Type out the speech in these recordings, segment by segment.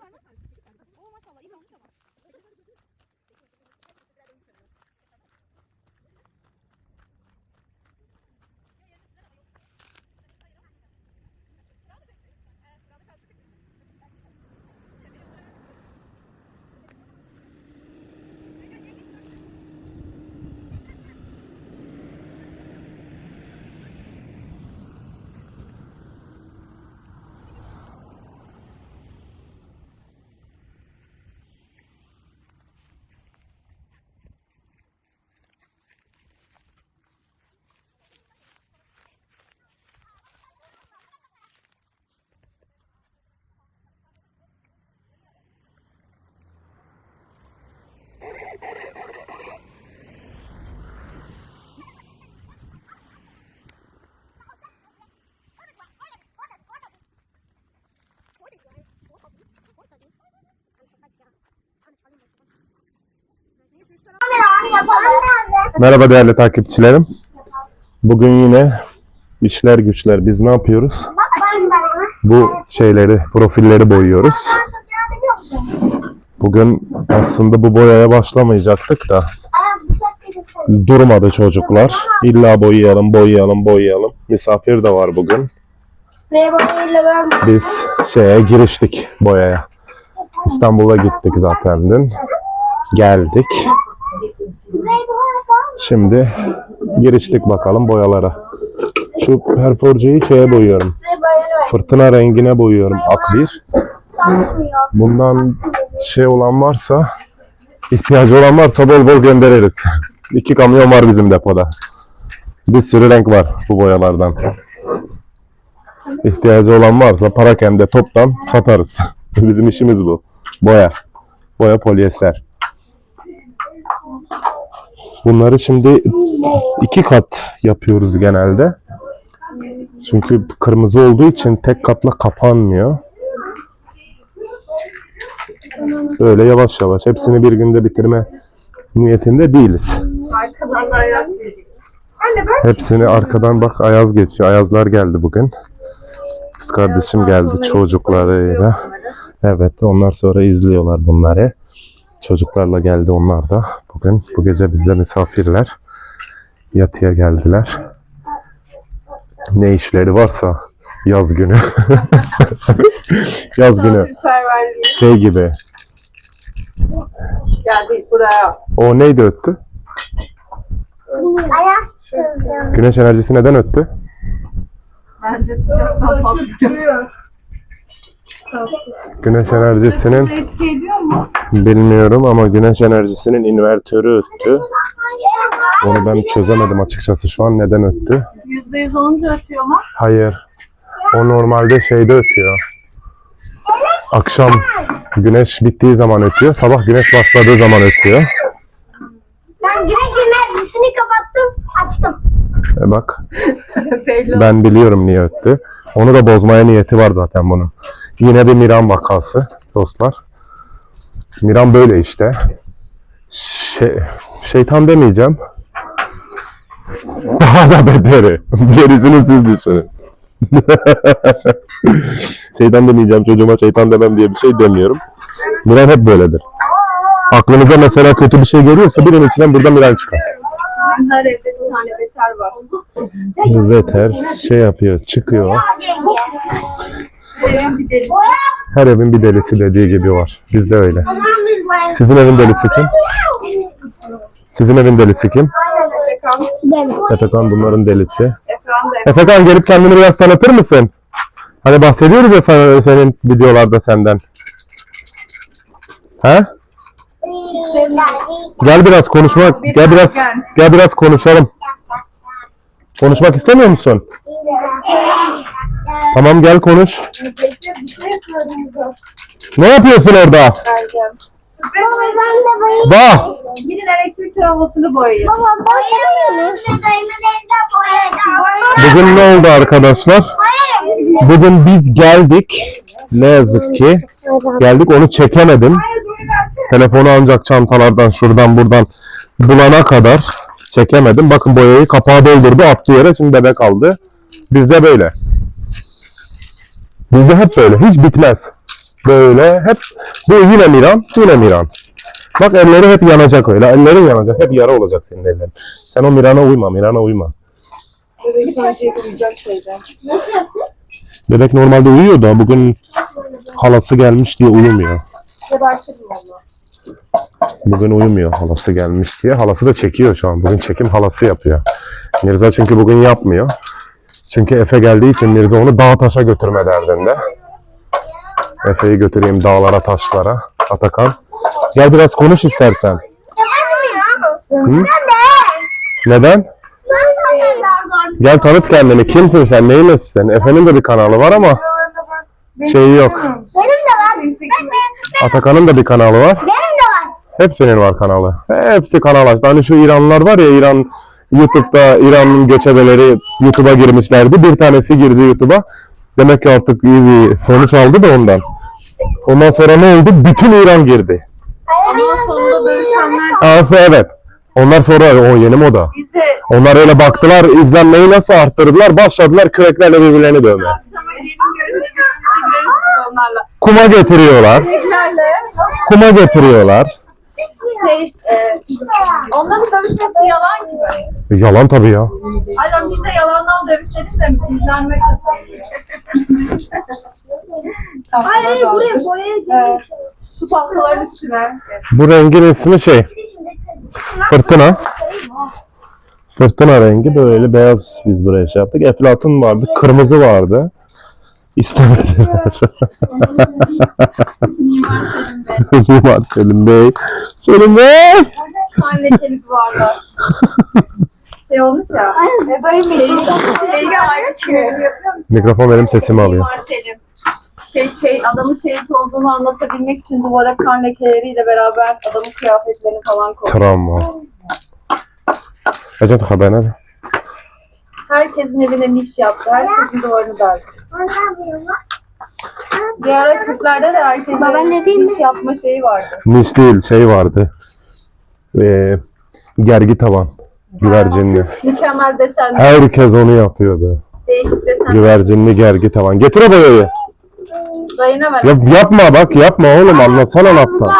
ما شاء الله إيه ما شاء الله Merhaba değerli takipçilerim. Bugün yine işler güçler. Biz ne yapıyoruz? Bu şeyleri, profilleri boyuyoruz. Bugün aslında bu boyaya başlamayacaktık da durmadı çocuklar. İlla boyayalım, boyayalım, boyayalım. Misafir de var bugün. Biz şeye giriştik boyaya. İstanbul'a gittik zaten dün. Geldik. Şimdi giriştik bakalım boyalara. Şu perforceyi şeye boyuyorum. Fırtına rengine boyuyorum akbir. Bundan şey olan varsa, ihtiyacı olan varsa bol bol göndeririz. İki kamyon var bizim depoda. Bir sürü renk var bu boyalardan. İhtiyacı olan varsa parakende toptan satarız. Bizim işimiz bu. Boya. Boya polyester. Bunları şimdi iki kat yapıyoruz genelde. Çünkü kırmızı olduğu için tek katla kapanmıyor. Böyle yavaş yavaş hepsini bir günde bitirme niyetinde değiliz. Arkadan da ayaz. Hepsini arkadan bak Ayaz geçiyor. Ayazlar geldi bugün. Kız kardeşim geldi çocuklarıyla. Evet onlar sonra izliyorlar bunları. Çocuklarla geldi onlar da. Bugün bu gece bizde misafirler. Yatıya geldiler. Ne işleri varsa yaz günü. yaz günü. Şey gibi. geldi buraya. O neydi öttü? Ayak. Güneş enerjisi neden öttü? Bence sıcaktan patlıyor. Güneş enerjisinin Etki ediyor mu? bilmiyorum ama güneş enerjisinin invertörü öttü. Onu ben çözemedim açıkçası şu an neden öttü. Yüzde yüz olunca ötüyor mu? Hayır. O normalde şeyde ötüyor. Akşam güneş bittiği zaman ötüyor. Sabah güneş başladığı zaman ötüyor. Ben güneş enerjisini kapattım, açtım. E bak ben biliyorum niye öttü. Onu da bozmaya niyeti var zaten bunun. Yine bir Miran vakası dostlar. Miran böyle işte. Şey, şeytan demeyeceğim. Daha da bederi. Gerisini siz düşünün. şeytan demeyeceğim çocuğuma şeytan demem diye bir şey demiyorum. Miran hep böyledir. Aklınıza mesela kötü bir şey geliyorsa birinin içinden burada Miran çıkar. Her evde bir tane beter var. Veter şey yapıyor, çıkıyor. Her evin bir delisi dediği gibi var. Bizde öyle. Sizin evin delisi kim? Sizin evin delisi kim? Efekan, bunların delisi. Efekan gelip kendini biraz tanıtır mısın? Hani bahsediyoruz ya sana, senin videolarda senden. He? Gel biraz konuşmak, gel biraz, gel biraz konuşalım. Konuşmak istemiyor musun? Tamam gel konuş. Ne yapıyorsun orada? vereceğim. Baba ben de boyayayım. Bak. Gidin elektrik lavabosunu boyayın. Baba boyayamıyoruz. Bugün ne oldu arkadaşlar? Bugün biz geldik. Ne yazık ki geldik onu çekemedim. Telefonu ancak çantalardan şuradan buradan bulana kadar çekemedim. Bakın boyayı kapağı doldurdu attı yere şimdi bebek aldı. Bizde böyle. Bizde hep böyle. Hiç bitmez. Böyle hep bu yine Miran, yine Miran. Bak elleri hep yanacak öyle. Ellerin yanacak. Hep yara olacak senin ellerin. Sen o Miran'a uyma. Miran'a uyma. Bebek sanki yapılacak şeyden. Bebek normalde uyuyor da bugün halası gelmiş diye uyumuyor. Gebertirim valla. Bugün uyumuyor halası gelmiş diye. Halası da çekiyor şu an. Bugün çekim halası yapıyor. Mirza çünkü bugün yapmıyor. Çünkü Efe geldiği için Mirza onu dağa taşa götürme derdinde. Efe'yi götüreyim dağlara taşlara. Atakan. Gel biraz konuş istersen. Hı? Neden? Gel tanıt kendini. Kimsin sen? Neyin nesisin? Efe'nin de bir kanalı var ama şeyi yok. Benim de var. Atakan'ın da bir kanalı var. benim de var. Hepsinin var kanalı. Hepsi kanal açtı. Hani şu İranlılar var ya İran YouTube'da İran'ın göçebeleri YouTube'a girmişlerdi. Bir tanesi girdi YouTube'a. Demek ki artık iyi bir sonuç aldı da ondan. Ondan sonra ne oldu? Bütün İran girdi. Ama sonunda dönüşenler Aa, evet. Onlar sonra o yeni moda. Onlar öyle baktılar izlenmeyi nasıl arttırdılar. Başladılar küreklerle birbirlerini dövmeye. Kuma getiriyorlar. Kuma getiriyorlar. Şey, e, onların dövüşmesi yalan gibi. Yalan tabii ya. Aynen biz de yalandan dövüşelim de izlenmek Hayır hayır buraya buraya. Evet. Şu tahtaların üstüne. Bu rengin ismi şey fırtına. Fırtına rengi böyle beyaz biz buraya şey yaptık. Eflatun vardı, kırmızı vardı. İstemediler. Mimar Selim Bey. Selim Bey. Anne kelip varlar. Şey olmuş ya. E böyle mi? Şey, şey ailesi yapıyor musun? Mikrofon benim sesimi alıyor. Mimar Selim. Şey, şey, adamın şehit olduğunu anlatabilmek için duvara kan lekeleriyle beraber adamın kıyafetlerini falan koydu. Travma. Ecem haber ne? Herkesin evine niş yaptı. Herkesin duvarını. Anlamıyorum. Bir ara Kürtlerde de herkesin Baba ne diyeyim niş yapma şeyi vardı. Niş değil şey vardı. Ee, gergi tavan. Güvercinli. Mükemmel desenli, Herkes onu yapıyordu. değişik desenli. Güvercinli gergi tavan. Getir o boyayı. Dayanamadım. Ya, yapma bak yapma oğlum anlatsana laftan.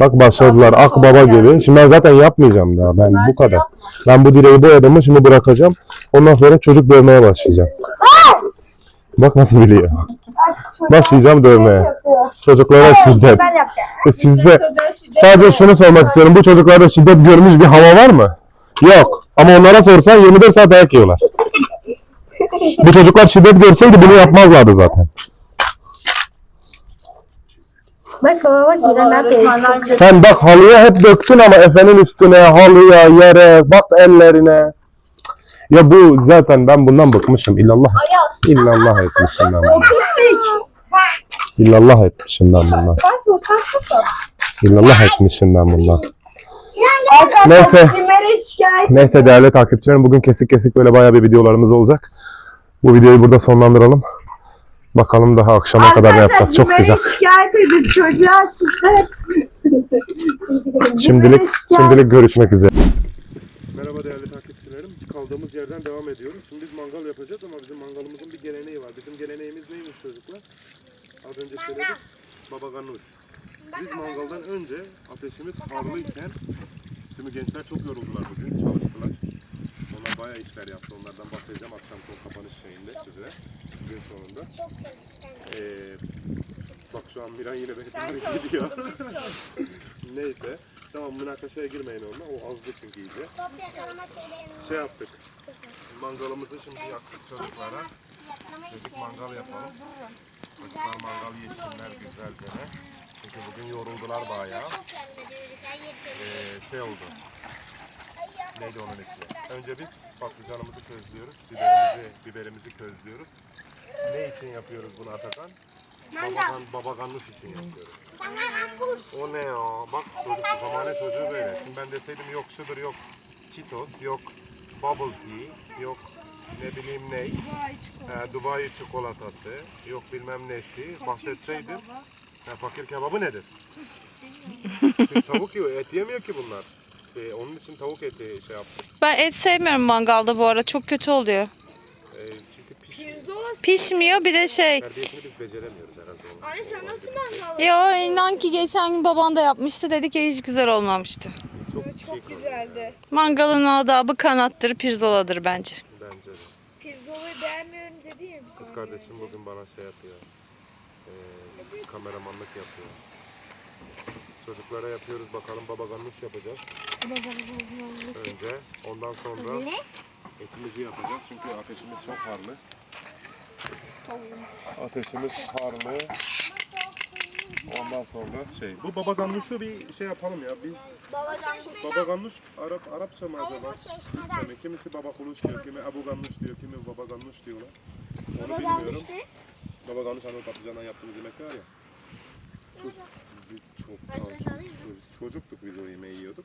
Bak başladılar akbaba gibi. Şimdi ben zaten yapmayacağım daha. Ben bu kadar. Ben bu direği boyadım şimdi bırakacağım. Ondan sonra çocuk dövmeye başlayacağım. Bak nasıl biliyor. Başlayacağım dövmeye. Çocuklara şiddet. Ben yapacağım. E Size sadece şunu sormak istiyorum. Bu çocuklarda şiddet görmüş bir hava var mı? Yok. Ama onlara sorsan 24 saat dayak yiyorlar. Bu çocuklar şiddet görseydi bunu yapmazlardı zaten. Bak baba bak Sen bak halıya hep döktün ama efenin üstüne, halıya, yere, bak ellerine. Ya bu zaten ben bundan bıkmışım. İllallah, illallah etmişim ben bundan. Pislik. İllallah etmişim ben bundan. İllallah etmişim ben bundan. Neyse. şikayet. Neyse değerli takipçilerim bugün kesik kesik böyle bayağı bir videolarımız olacak. Bu videoyu burada sonlandıralım. Bakalım daha akşama kadar ne yapacağız. Çok sıcak. şikayet edin çocuğa şiddet. Şimdilik şimdilik görüşmek üzere. Merhaba değerli takipçilerim. Kaldığımız yerden devam ediyoruz. Şimdi biz mangal yapacağız ama bizim mangalımızın bir geleneği var. Bizim geleneğimiz neymiş çocuklar? Az önce söyledik. Baba ganoush. Biz mangaldan önce ateşimiz harlıyken Şimdi gençler çok yoruldular bugün, çalıştılar. Onlar bayağı işler yaptı. Onlardan bahsedeceğim akşam son kapanış şeyinde size. Gün sonunda. Ee, bak şu an Miran yine beni tarif ediyor. Neyse. Tamam münakaşaya girmeyin onunla. O azdı çünkü iyice. Şey yaptık. Mangalımızı şimdi yaktık çocuklara. Dedik mangal yapalım. Çocuklar mangal yesinler güzelce. Çünkü bugün yoruldular bayağı. Ee, şey oldu. Neydi onun ismi? Önce biz patlıcanımızı közlüyoruz. Biberimizi, biberimizi közlüyoruz. Ne için yapıyoruz bunu Atakan? Babagan, babaganmış için yapıyoruz. O ne ya? Bak çocuk zamane çocuğu böyle. Şimdi ben deseydim yok şudur yok Cheetos, yok Bubble Tea, yok ne bileyim ne. He, Dubai çikolatası. Yok bilmem nesi. Bahsedseydin. Ha, fakir kebabı nedir? Çünkü tavuk yiyor. Et yemiyor ki bunlar. Ee, onun için tavuk eti şey yaptık. Ben et sevmiyorum mangalda bu ara. Çok kötü oluyor. Ee, pişmiyor. Bir de şey. Terbiyesini biz beceremiyoruz herhalde. Onun. Anne sen nasıl mangal Yo inan ki geçen gün baban da yapmıştı. Dedi ki hiç güzel olmamıştı. Çok, çok güzeldi. Mangalın adabı kanattır, pirzoladır bence. Bence de. Pirzolayı beğenmiyorum dedi ya bir Kız kardeşim bugün bana şey yapıyor. Ee, kameramanlık yapıyor. Çocuklara yapıyoruz bakalım baba ganoush yapacağız. Önce ondan sonra etimizi yapacağız çünkü ateşimiz çok harlı. Ateşimiz harlı. Ondan sonra şey. Bu baba ganouş'u bir şey yapalım ya. Biz baba ganoush Arap Arapça mı acaba? Yani kimisi baba kuluş diyor, kimi abu ganoush diyor, kimi baba ganoush diyorlar. Onu bilmiyorum. Baba ganoush hani o patlıcandan yaptığımız yemek var ya. Çok, biz çok, çok çocuktuk biz o yemeği yiyorduk.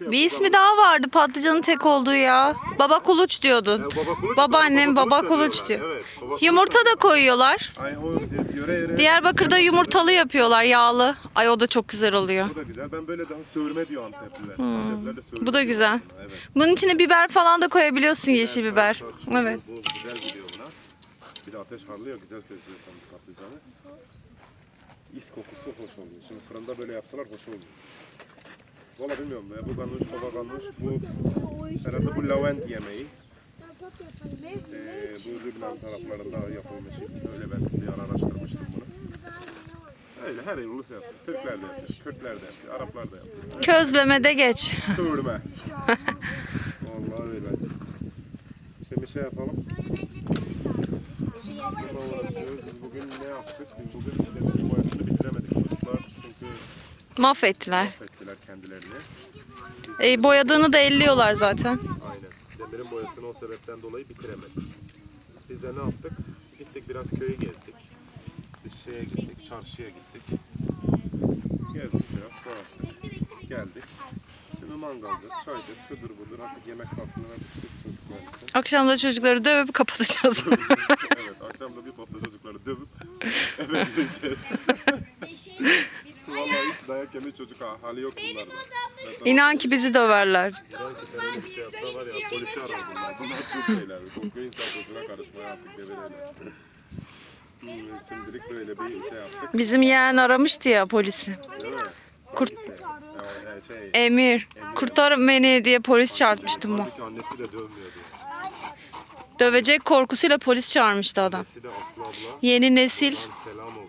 Bir ismi daha vardı patlıcanın tek olduğu ya. Baba kuluç diyordun. Ya baba kuluç, Babaannem baba da kuluç diyor. Evet, baba kuluç Yumurta da koyuyorlar. Ay o yöre yöre. Diyarbakır'da yumurtalı yapıyorlar yağlı. Ay o da çok güzel oluyor. Bu da güzel. Ben böyle daha sövürme diyor Antepliler. Antepliler Hmm. Bu da güzel. Evet. Bunun içine biber falan da koyabiliyorsun yeşil biber. Sarı Evet. Bu, bu güzel gidiyor buna. Bir de ateş harlıyor. Güzel közlüyor patlıcanı. İs kokusu hoş oluyor. Şimdi fırında böyle yapsalar hoş oluyor. Valla bilmiyorum ya. Bu ganuş, baba ganuş. Bu herhalde bu lavent yemeği. Ee, bu Lübnan taraflarında yapılmış. Öyle ben bir ara araştırmıştım bunu. Öyle her yıllısı yapıyor. Türkler de yapıyor, Kürtler de yapıyor, Araplar da yapıyor. Közlemede geç. Kıvırma. Vallahi öyle. Şimdi şey yapalım. Biz bugün ne yaptık? Biz bugün demirin boyasını bitiremedik çocuklar. Çünkü Mahvettiler. Kendilerini. E, boyadığını da elliyorlar zaten. Aynen. Demirin boyasını o sebepten dolayı bitiremedik. Biz de ne yaptık? Gittik biraz köyü gezdik. Biz şeye gittik, çarşıya gittik. Gezdik biraz, dolaştık. Geldik. Şimdi mangaldır, çaydır, şudur budur. Artık yemek kalsın çocuklar için. Akşam da çocukları dövüp kapatacağız. evet, akşam da bir potla çocukları dövüp eve gideceğiz. Vallahi hiç dayak yemiş çocuk ha- hali yok bunlarda. Ben İnan ki bizi döverler. İnan ki sen öyle bir şey yapsa var ya polisi arar bunlar. Bunlar çok şeyler. Korkuyor insan çocuğuna karışmaya artık devereyle. Hmm, Şimdilik böyle bir şey yaptık. Bizim yeğen aramıştı ya polisi. Değil mi? Kurt-? Ya, ya, şey, Emir, kurtar beni diye polis çağırtmıştım bu. halbuki annesi de dövmüyor. Dövecek korkusuyla polis çağırmıştı adam. Annesi de Aslı abla. Yeni nesil. Selam olsun.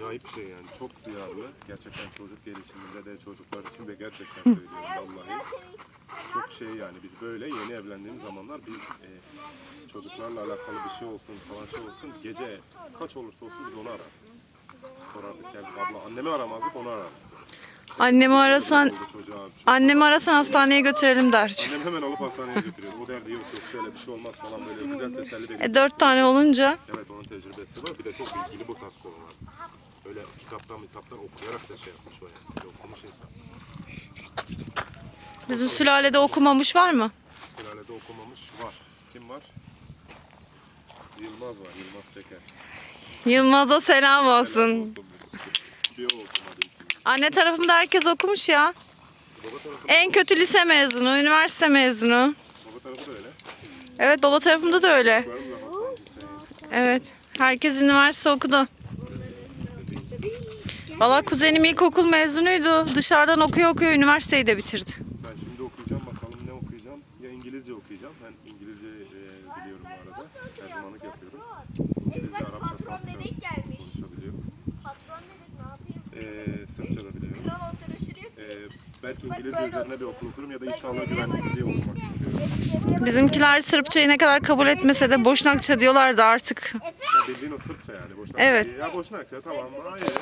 Acayip şey yani. Çok duyarlı. Gerçekten çocuk gelişiminde de çocuklar için de gerçekten söylüyorum vallahi. Çok şey yani biz böyle yeni evlendiğimiz zamanlar biz e, çocuklarla alakalı bir şey olsun falan şey olsun gece kaç olursa olsun biz onu arardık. Sorardık yani abla annemi aramazdık onu arardık. Annemi arasan, annemi arasan hastaneye götürelim der. Annem hemen alıp hastaneye götürüyor. O derdi yok yok şöyle bir şey olmaz falan böyle güzel teselli. E, dört tane olunca Evet onun tecrübesi var. Bir de çok bilgili bu tarz konular. Öyle kitaptan kitaptan okuyarak da şey yapmış o yani. Okumuş insan. bizim sülalede okumamış var mı? Finalde okumamış var. Kim var? Yılmaz var. Yılmaz Çeker. Yılmaz'a selam olsun. Bir o okumadı ikimiz. Anne tarafımda herkes okumuş ya. En kötü lise mezunu, üniversite mezunu. baba tarafı da öyle. Evet baba tarafımda da öyle. Evet. Herkes üniversite okudu. Valla kuzenim ilkokul mezunuydu. Dışarıdan okuyor okuyor üniversiteyi de bitirdi. Ben şimdi okuyacağım bakalım ne okuyacağım. Ya İngilizce okuyacağım. Ben İngilizce e, biliyorum bu arada. Tercümanlık yapıyorum. İngilizce, Arapça, Farsça konuşabiliyorum. E, Sırpça da biliyorum. E, belki İngilizce üzerine bir okul okurum ya da iç sağlığı güvenlikliği okumak istiyorum. Bizimkiler Sırpçayı ne kadar kabul etmese de Boşnakça diyorlardı artık. Ya bildiğin o Sırpça yani. Boşnak Evet. değil. Ya Boşnakça tamam. Hayır.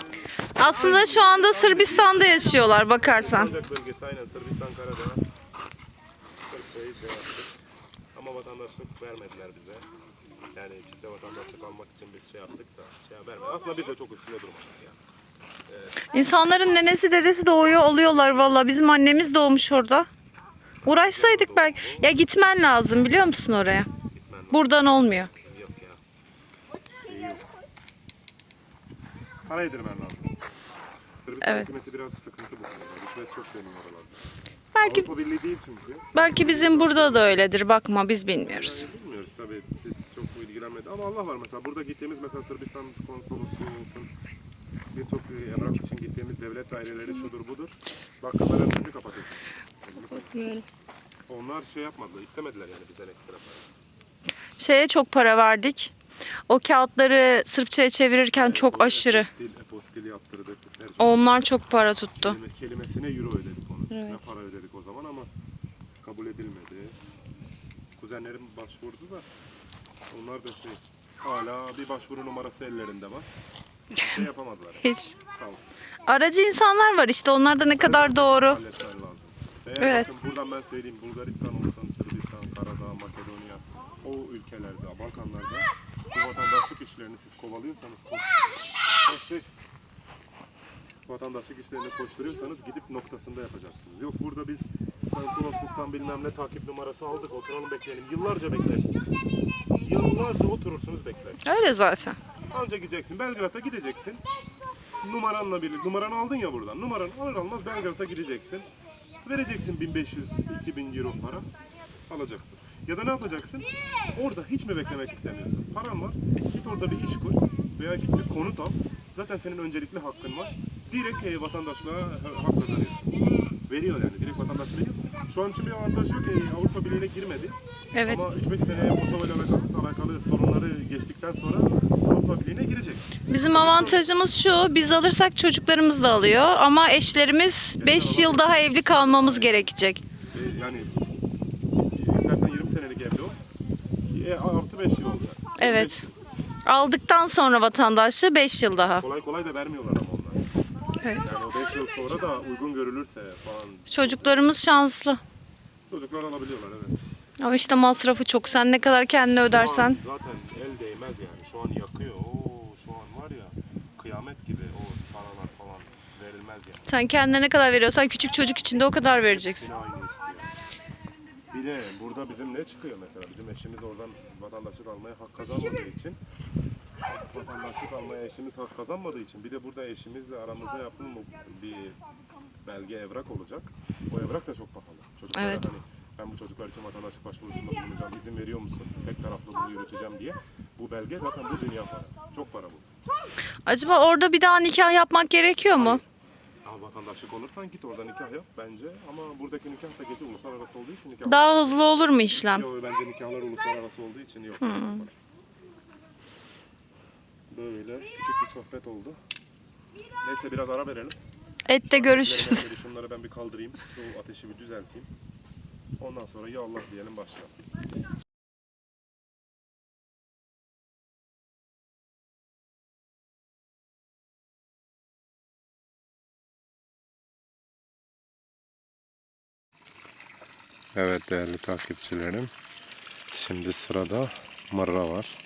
Aslında şu anda Sırbistan'da yaşıyorlar bakarsan. Sancak bölgesi aynen Sırbistan Karadağ. Sırpçayı şey yaptık. Ama vatandaşlık vermediler bize. Yani çifte vatandaşlık almak için biz şey yaptık da şey vermedi. Aslında biz de çok üstüne durmadık ya. İnsanların nenesi dedesi doğuyor oluyorlar valla. Bizim annemiz doğmuş orada. Uğraşsaydık belki. Ya gitmen lazım biliyor musun oraya? Buradan olmuyor. Para yedirmen lazım. Sırbistan Evet. hükümeti biraz sıkıntı bu konuda. Rüşvet çok dönüyor oralarda. Belki Avrupa Birliği değil çünkü. belki bizim burada da öyledir. Bakma biz bilmiyoruz. Bilmiyoruz tabii. Biz çok bu ilgilenmedi. Ama Allah var mesela. Burada gittiğimiz mesela Sırbistan konsolosluğu olsun. Birçok e, evrak için gittiğimiz devlet daireleri şudur budur. Bakkalların önünü kapatıyorsun. Onlar şey yapmadılar. istemediler yani bizden ekstra para. Şeye çok para verdik. O kağıtları Sırpçaya çevirirken çok aşırı. Stil, apostil yaptırdık. Her şey. Onlar çok para tuttu. Kelime, kelimesine euro ödedik onu. Evet. Ne para ödedik o zaman ama kabul edilmedi. Kuzenlerim başvurdu da onlar da şey hala bir başvuru numarası ellerinde var. Şey yapamadılar. Hiç. Tamam. Aracı insanlar var işte onlar da ne kadar doğru. Halletmen lazım. Eğer Evet. bakın buradan ben söyleyeyim Bulgaristan olsun, Sırbistan, Karadağ, Makedonya o ülkelerde, Balkanlarda bu vatandaşlık işlerini siz kovalıyorsanız koş. Koş. Vatandaşlık işlerini koşturuyorsanız gidip noktasında yapacaksınız. Yok burada biz konsolosluktan bilmem ne takip numarası aldık oturalım bekleyelim. Yıllarca beklersiniz. Yıllarca oturursunuz bekler. Öyle zaten. Anca gideceksin. Belgrad'a gideceksin. Numaranla birlikte. Numaranı aldın ya buradan. Numaranı alır almaz Belgrad'a gideceksin. Vereceksin 1500-2000 euro para. Alacaksın. Ya da ne yapacaksın? Orada hiç mi beklemek istemiyorsun? Paran var. Git orada bir iş kur. Veya git bir konut al. Zaten senin öncelikli hakkın var. Direkt e, vatandaşlığa ha- hak kazanıyorsun. Veriyor yani. Direkt vatandaş veriyor. Şu an için bir avantaj yok. E, Avrupa Birliği'ne girmedi. Evet. Ama 3-5 sene Kosova ile alakalı, alakalı sorunları geçtikten sonra Avrupa Birliği'ne girecek. Bizim avantajımız şu, biz alırsak çocuklarımız da alıyor ama eşlerimiz 5 yıl daha evli kalmamız gerekecek. E, yani istersen 20 senelik evli ol. E, artı 5 yıl oldu. Evet. Aldıktan sonra vatandaşlığı 5 yıl daha. Kolay kolay da vermiyorlar ama. Evet. Yani o 5 yıl sonra da uygun görülürse falan Çocuklarımız şanslı. çocuklar alabiliyorlar evet. Ama işte masrafı çok. Sen ne kadar kendine Şu an ödersen. zaten el değmez yani. Şu an yakıyor. Oo, şu an var ya kıyamet gibi o paralar falan verilmez yani. Sen kendine ne kadar veriyorsan küçük çocuk için de o kadar vereceksin. Aynı istiyor. Bir de burada bizim ne çıkıyor mesela? Bizim eşimiz oradan vatandaşlık almaya hak kazanmadığı için vatandaşlık almaya eşimiz hak kazanmadığı için bir de burada eşimizle aramızda yapılan bir belge evrak olacak. O evrak da çok pahalı. Çocuklara Evet. hani ben bu çocuklar için vatandaşlık başvurusunda bulunacağım, izin veriyor musun? Tek taraflı bunu yürüteceğim diye. Bu belge zaten bu dünya parası. Çok para bu. Acaba orada bir daha nikah yapmak gerekiyor mu? Ama vatandaşlık olursan git orada nikah yap bence. Ama buradaki nikah da gece uluslararası olduğu için nikah Daha hızlı olur mu işlem? Yok bence nikahlar uluslararası olduğu için yok. Böyle küçük bir sohbet oldu. Neyse biraz ara verelim. Ette görüşürüz. Şunları ben bir kaldırayım. Şu ateşi bir düzelteyim. Ondan sonra ya Allah diyelim başlayalım. Evet değerli takipçilerim. Şimdi sırada marra var.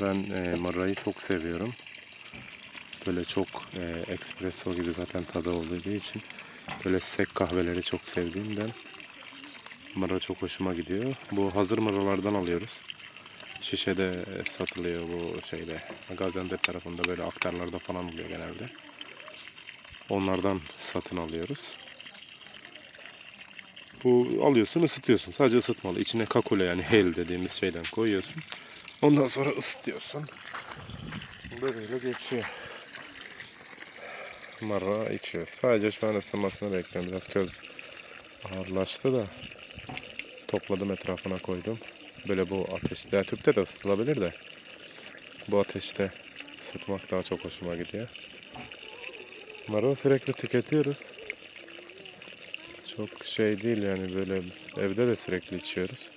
Ben e, marrayı çok seviyorum. Böyle çok e, espresso gibi zaten tadı olduğu için böyle sek kahveleri çok sevdiğimden marra çok hoşuma gidiyor. Bu hazır marralardan alıyoruz. Şişede e, satılıyor bu şeyde. Gaziantep tarafında böyle aktarlarda falan oluyor genelde. Onlardan satın alıyoruz. Bu alıyorsun ısıtıyorsun. Sadece ısıtmalı. İçine kakule yani hel dediğimiz şeyden koyuyorsun. Ondan sonra ısıtıyorsun. Böyle geçiyor. Marra içiyor. Sadece şu an ısınmasını bekliyorum. Biraz köz ağırlaştı da topladım etrafına koydum. Böyle bu ateşte, ya tüpte de ısıtılabilir de bu ateşte ısıtmak daha çok hoşuma gidiyor. Marra sürekli tüketiyoruz. Çok şey değil yani böyle evde de sürekli içiyoruz.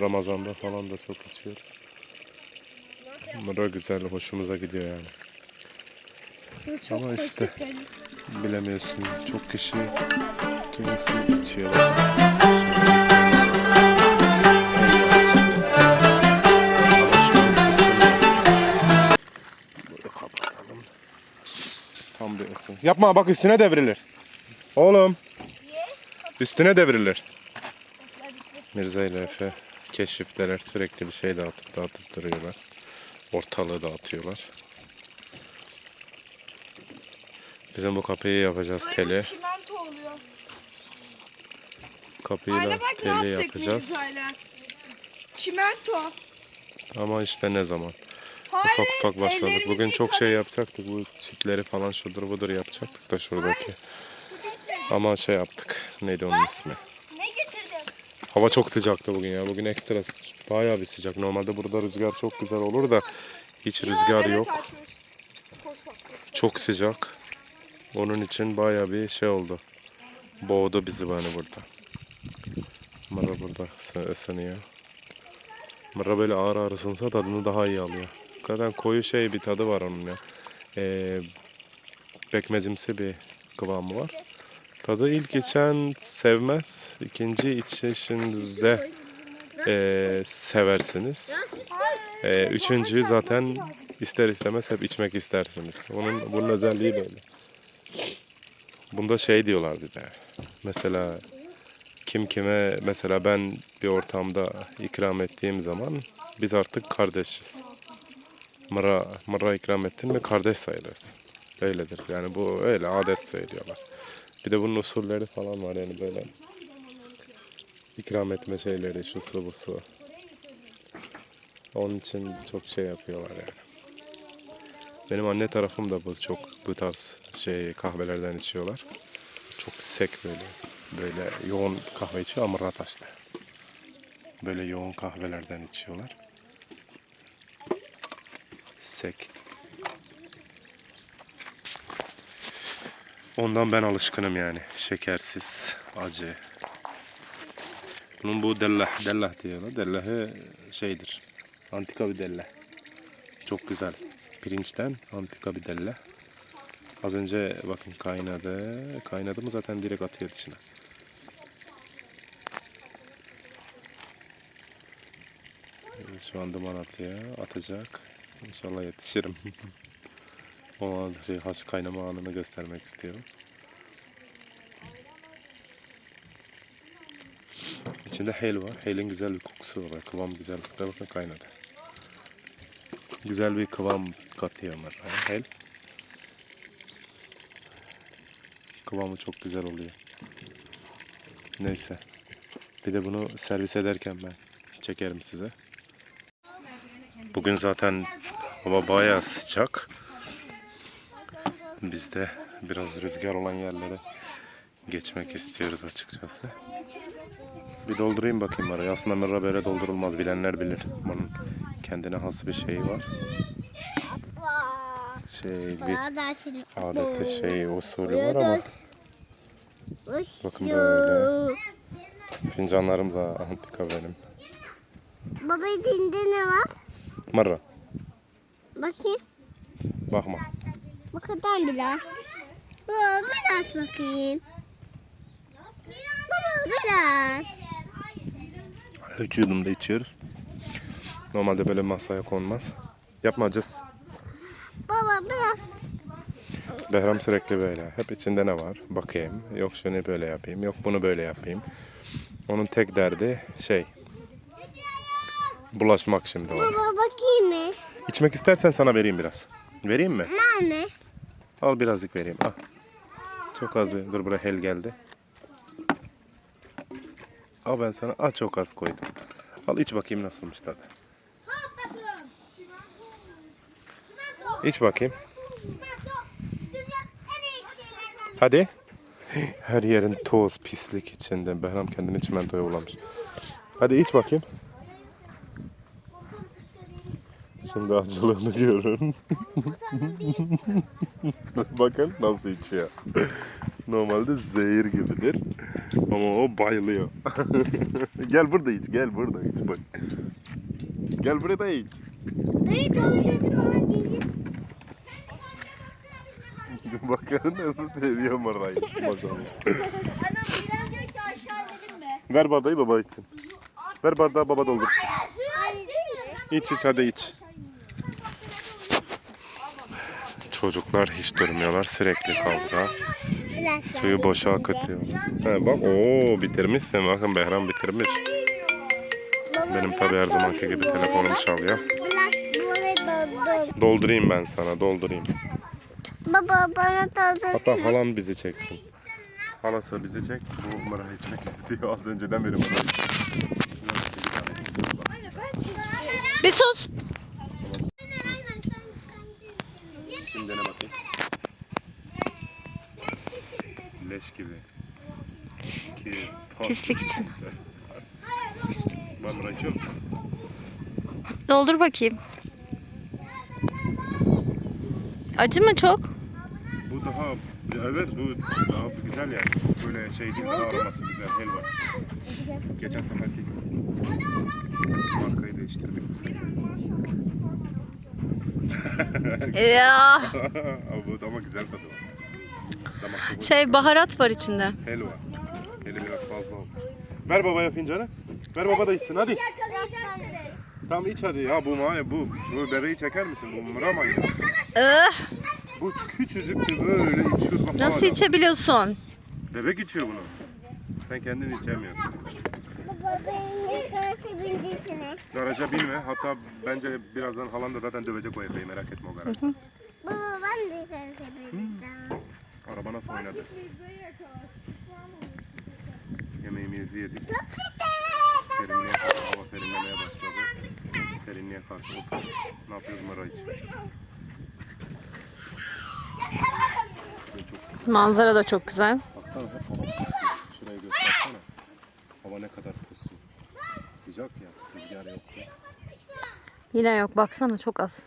Ramazan'da falan da çok içiyoruz. Marra güzel, hoşumuza gidiyor yani. Ama işte bilemiyorsun çok kişi kimisi içiyor. Ama şöyle ısınıyor. Böyle kapatalım. Tam bir ısın. Yapma bak üstüne devrilir. Oğlum. Üstüne devrilir. Mirza ile Efe keşifteler sürekli bir şey dağıtıp dağıtıp duruyorlar. Ortalığı dağıtıyorlar. Bizim bu kapıyı yapacağız teli. Çimento oluyor. Kapıyı da Aynen bak ne teli yaptık yapacağız. Mirza Çimento. Ama işte ne zaman? Hayır. Ufak ufak başladık. ellerimizi Bugün çok şey yıkadık. yapacaktık. Bu çitleri falan şudur budur yapacaktık da şuradaki. Ama şey yaptık. Neydi onun ismi? Hava çok sıcaktı bugün ya. Bugün ekstra bayağı bir sıcak. Normalde burada rüzgar çok güzel olur da hiç rüzgar yok. Çok sıcak. Onun için bayağı bir şey oldu. Boğdu bizi bana burada. Mara burada ısı- ısınıyor. Mara böyle ağır ağır ısınsa tadını daha iyi alıyor. Zaten koyu şey bir tadı var onun ya. Ee, pekmezimsi bir kıvamı var. Tadı ilk geçen sevmez. ikinci içişinizde ee, seversiniz. Ee, üçüncüyü zaten ister istemez hep içmek istersiniz. Onun bunun özelliği böyle. Bunda şey diyorlar bir de. Mesela kim kime mesela ben bir ortamda ikram ettiğim zaman biz artık kardeşiz. Mıra, mıra ikram ettin mi kardeş sayılırsın. Öyledir. Yani bu öyle adet söylüyorlar. Bir de bunun usulleri falan var yani böyle ikram etme şeyleri şu su bu su. Onun için çok şey yapıyorlar yani. Benim anne tarafım da bu çok bu tarz şey kahvelerden içiyorlar. Çok sek böyle. Böyle yoğun kahve içiyor ama rataşlı. Böyle yoğun kahvelerden içiyorlar. Sek. Ondan ben alışkınım yani. Şekersiz, acı. Bunun bu dellah, dellah diyorlar. Dellahı şeydir. Antika bir dellah. Çok güzel. Pirinçten antika bir dellah. Az önce bakın kaynadı. Kaynadı mı zaten direkt atıyor içine. Şu an duman atıyor. Atacak. İnşallah yetişirim. o an şey haş kaynama anını göstermek istiyorum. İçinde hel var. Helin güzel bir kokusu var. Kıvam güzel. Bakın kaynadı. Güzel bir kıvam katıyor maraya. Hel. Kıvamı çok güzel oluyor. Neyse. Bir de bunu servis ederken ben çekerim size. Bugün zaten hava bayağı sıcak. Biz de biraz rüzgar olan yerlere geçmek istiyoruz açıkçası. Bir doldurayım bakayım araya. Aslında mırra böyle doldurulmaz. Bilenler bilir. Bunun kendine has bir şeyi var. Şey bir adeti şey usulü var ama bakın böyle. Fincanlarım da antika benim. Baba elinde ne var? Mırra Bakayım. bakma. Bu kadar biraz. Baba biraz bakayım. Baba biraz. Üç yudum da içiyoruz. Normalde böyle masaya konmaz. Yapmacız. Baba biraz. Behram sürekli böyle. Hep içinde ne var? Bakayım. Yok şunu böyle yapayım. Yok bunu böyle yapayım. Onun tek derdi şey. Bulaşmak şimdi ona. Baba bakayım mı? İçmek istersen sana vereyim biraz. Vereyim mi? Anne. Al birazcık vereyim. Al. Çok az. Dur buraya hel geldi. Al ben sana. Al çok az koydum. Al iç bakayım nasılmış tadı. İç bakayım. Hadi. Her yerin toz, pislik içinde. Behram kendini çimentoya bulamış. Hadi iç bakayım. Şimdi acılığını görün. Bakın nasıl içiyor. Normalde zehir gibidir. Ama o bayılıyor. gel burada iç, gel burada iç bak. Gel burada iç. Bakın nasıl seviyor marayı. Maşallah. Ver bardağı baba içsin. Ver bardağı baba doldur. İç iç hadi iç. Çocuklar hiç durmuyorlar sürekli kavga. Suyu boşa akıtıyor. He, bak ooo bitirmişsin. Bakın Behram bitirmiş. Benim tabii her zamanki gibi telefonum çalıyor. Doldurayım ben sana doldurayım. Baba bana doldur. Hatta halan bizi çeksin. Halası bizi çek. Bu mıra içmek istiyor. Az önceden beri mıra içiyor. Bir sus. Şimdi dene bakayım. Leş gibi. Ki, Pislik için. Musun? Doldur bakayım. Acı mı çok? Bu daha evet bu daha güzel yani. Böyle şey değil daha aroması güzel helva. Geçen seferki markayı değiştirdik bu sefer. Ya. bu ama güzel tadı var. Damak tadı Şey baharat var içinde. helva. Hele biraz fazla olmuş. Ver babaya fincanı. Ver baba da içsin hadi. Tamam iç hadi ya bu ma bu şu bebeği çeker misin? Bu mıraman ya. Ih, Bu küçücüktü böyle içiyor. Bak, nasıl hala. içebiliyorsun? Bebek içiyor bunu. Sen kendin içemiyorsun. Baba beni yıkarsa bindirsene. Garaja binme. Hatta bence birazdan halan da zaten dövecek o Efe'yi merak etme o garaj. Baba ben de yıkarsa bindirsem. Araba nasıl oynadı? Yemeğimizi yedik. Serinliğe karşı hava serinlemeye başladı. Serinliğe karşı otur. Ne yapıyoruz Mara için? Manzara da çok güzel. Baksana hep hava. Şurayı göstersene. Hava ne kadar. Sıcak ya. Rüzgar yok. ya. Yine yok baksana çok az.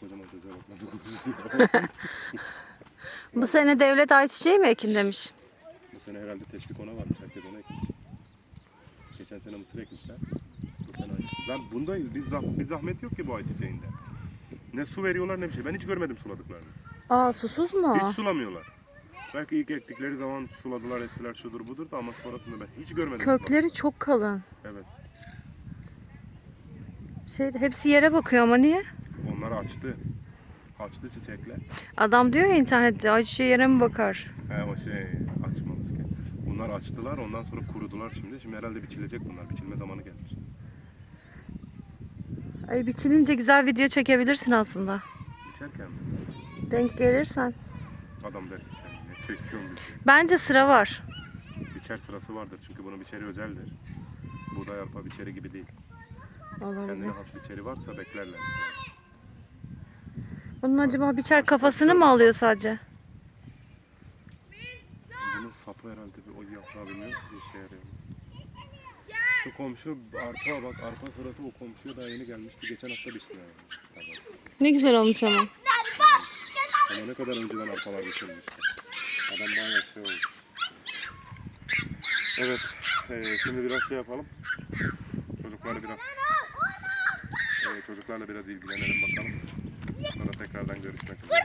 Kocaman çocuğa bak nasıl konuşuyor. Bu sene devlet ayçiçeği mi ekin demiş. Bu sene herhalde teşvik ona varmış. Herkes ona ekmiş. Geçen sene mısır ekmişler. Bu sene ayçiçeği. Ben bunda bir, zah- bir zahmet yok ki bu ayçiçeğinde. Ne su veriyorlar ne bir şey. Ben hiç görmedim suladıklarını. Aa susuz mu? Hiç sulamıyorlar. Belki ilk ektikleri zaman suladılar ettiler şudur budur da ama sonrasında ben hiç görmedim. Kökleri çok kalın. Evet. Şey hepsi yere bakıyor ama niye? Onlar açtı. Açtı çiçekler. Adam diyor ya internette ayçiçeği yere mi bakar? He o şey açmamış ki. Bunlar açtılar ondan sonra kurudular şimdi. Şimdi herhalde biçilecek bunlar. Biçilme zamanı gelmiş. Ay biçilince güzel video çekebilirsin aslında. Biçerken mi? Denk gelirsen. Adam der çekiyorsun bizi. Bence sıra var. Biçer sırası vardır çünkü bunun biçeri özeldir. Buğday arpa biçeri gibi değil. Kendine Olabilir. has biçeri varsa beklerler. Bunun acaba biçer kafasını mı alıyor sadece? Bunun sapı herhalde bir o yaprağı bilmiyorum ki işe yarıyor. Şu komşu arpa bak arpa sırası o komşuya daha yeni gelmişti. Geçen hafta biçti yani. Ne güzel olmuş ama. Ama ne kadar önceden arpalar biçilmişti. Adam bayağı şey oldu. Evet. eee, şimdi biraz şey yapalım. Çocukları biraz eee, çocuklarla biraz ilgilenelim bakalım. Sonra tekrardan görüşmek üzere.